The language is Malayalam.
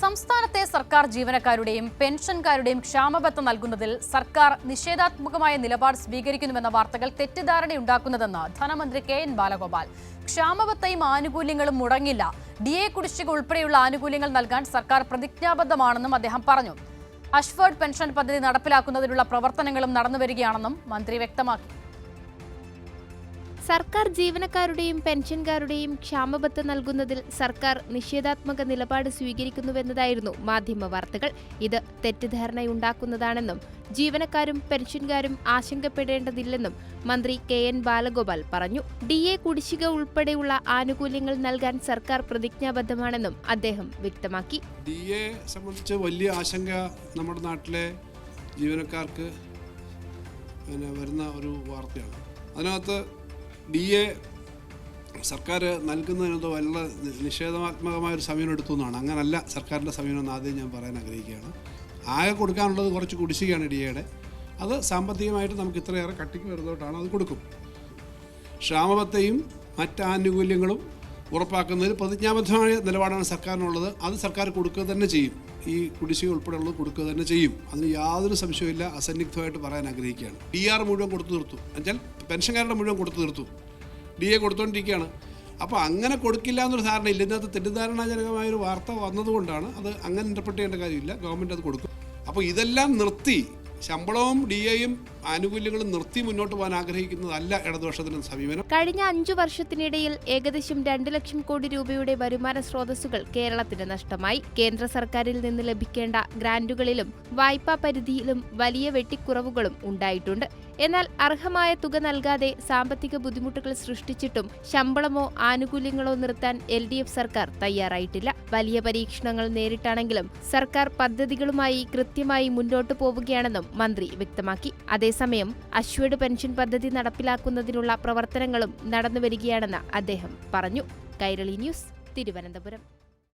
സംസ്ഥാനത്തെ സർക്കാർ ജീവനക്കാരുടെയും പെൻഷൻകാരുടെയും ക്ഷാമബത്ത നൽകുന്നതിൽ സർക്കാർ നിഷേധാത്മകമായ നിലപാട് സ്വീകരിക്കുന്നുവെന്ന വാർത്തകൾ തെറ്റിദ്ധാരണയുണ്ടാക്കുന്നതെന്ന് ധനമന്ത്രി കെ എൻ ബാലഗോപാൽ. ക്ഷാമബത്തയും ആനുകൂല്യങ്ങളും മുടങ്ങില്ല. ഡി എ കുടിശ്ശിക ഉൾപ്പെടെയുള്ള ആനുകൂല്യങ്ങൾ നൽകാൻ സർക്കാർ പ്രതിജ്ഞാബദ്ധമാണെന്നും അദ്ദേഹം പറഞ്ഞു. അഷ്ഫേർഡ് പെൻഷൻ പദ്ധതി നടപ്പിലാക്കുന്നതിനുള്ള പ്രവർത്തനങ്ങളും നടന്നുവരികയാണെന്നും മന്ത്രി വ്യക്തമാക്കി. സർക്കാർ ജീവനക്കാരുടെയും പെൻഷൻകാരുടെയും ക്ഷാമബത്ത നൽകുന്നതിൽ സർക്കാർ നിഷേധാത്മക നിലപാട് സ്വീകരിക്കുന്നുവെന്നതായിരുന്നു മാധ്യമ വാർത്തകൾ. ഇത് തെറ്റിദ്ധാരണയുണ്ടാക്കുന്നതാണെന്നും ജീവനക്കാരും പെൻഷൻകാരും ആശങ്കപ്പെടേണ്ടതില്ലെന്നും മന്ത്രി കെ എൻ ബാലഗോപാൽ പറഞ്ഞു. ഡി എ കുടിശ്ശിക ഉൾപ്പെടെയുള്ള ആനുകൂല്യങ്ങൾ നൽകാൻ സർക്കാർ പ്രതിജ്ഞാബദ്ധമാണെന്നും അദ്ദേഹം വ്യക്തമാക്കി. ഡി എ സംബന്ധിച്ച് വലിയ ആശങ്ക നമ്മുടെ നാട്ടിലെ ജീവനക്കാർക്ക് വരുന്ന ഒരു വാർത്തയാണ്. അതിനകത്ത് ഡി എ സർക്കാർ നൽകുന്നതിനത് വളരെ നിഷേധാത്മകമായ ഒരു സമീപനം എടുത്തു എന്നാണ്. അങ്ങനല്ല സർക്കാരിന്റെ സമീപനം എന്ന് ആദ്യം ഞാൻ പറയാൻ ആഗ്രഹിക്കുകയാണ്. ആകെ കൊടുക്കാനുള്ളത് കുറച്ച് കുടിശ്ശികയാണ് ഡി എയുടെ. അത് സാമ്പത്തികമായിട്ട് നമുക്ക് ഇത്രയേറെ കട്ടിക്ക് വരുന്നതോട്ടാണ് അത് കൊടുക്കും. ക്ഷാമബത്തെയും മറ്റ് ആനുകൂല്യങ്ങളും ഉറപ്പാക്കുന്നതിൽ പ്രതിജ്ഞാബദ്ധമായ നിലപാടാണ് സർക്കാരിനുള്ളത്. അത് സർക്കാർ കൊടുക്കുക തന്നെ ചെയ്യും. ഈ കുടിശ്ശിക ഉൾപ്പെടെയുള്ളത് കൊടുക്കുക തന്നെ ചെയ്യും. അതിന് യാതൊരു സംശയമില്ല അസന്നിഗ്ധമായിട്ട് പറയാൻ ആഗ്രഹിക്കുകയാണ്. ഡി ആർ മുഴുവൻ കൊടുത്തു തീർത്തു. എന്നുവെച്ചാൽ പെൻഷൻകാരുടെ മുഴുവൻ കൊടുത്തു തീർത്തു. ഡി എ കൊടുത്തുകൊണ്ടിരിക്കുകയാണ് അപ്പോൾ അങ്ങനെ കൊടുക്കില്ല എന്നൊരു ധാരണ ഇല്ല. ഇതിനകത്ത് തെറ്റിദ്ധാരണാജനകമായൊരു വാർത്ത വന്നതുകൊണ്ടാണ് അത് അങ്ങനെ ഇന്റർപ്രറ്റ് ചെയ്യേണ്ട കാര്യമില്ല. ഗവൺമെന്റ് അത് കൊടുക്കും. അപ്പോൾ ഇതെല്ലാം നിർത്തി ശമ്പളവും ഡി എയും ആനുകൂല്യങ്ങളും നിർത്തി മുന്നോട്ട് പോകാൻ ആഗ്രഹിക്കുന്നതല്ല ഇടതുപക്ഷത്തിന്റെ സമീപനം. കഴിഞ്ഞ അഞ്ചു വർഷത്തിനിടയിൽ ഏകദേശം രണ്ട് ലക്ഷം കോടി രൂപയുടെ വരുമാന സ്രോതസ്സുകൾ കേരളത്തിന് നഷ്ടമായി. കേന്ദ്ര സർക്കാരിൽ നിന്ന് ലഭിക്കേണ്ട ഗ്രാന്റുകളിലും വായ്പാ പരിധിയിലും വലിയ വെട്ടിക്കുറവുകളും ഉണ്ടായിട്ടുണ്ട്. എന്നാൽ അർഹമായ തുക നൽകാതെ സാമ്പത്തിക ബുദ്ധിമുട്ടുകൾ സൃഷ്ടിച്ചിട്ടും ശമ്പളമോ ആനുകൂല്യങ്ങളോ നിർത്താൻ എൽ ഡി എഫ് സർക്കാർ തയ്യാറായിട്ടില്ല. വലിയ പരീക്ഷണങ്ങൾ നേരിട്ടാണെങ്കിലും സർക്കാർ പദ്ധതികളുമായി കൃത്യമായി മുന്നോട്ടു പോവുകയാണെന്നും മന്ത്രി വ്യക്തമാക്കി. അതേസമയം അശ്വഡ് പെൻഷൻ പദ്ധതി നടപ്പിലാക്കുന്നതിനുള്ള പ്രവർത്തനങ്ങളും നടന്നുവരികയാണെന്ന് അദ്ദേഹം പറഞ്ഞു. കൈരളി ന്യൂസ് തിരുവനന്തപുരം.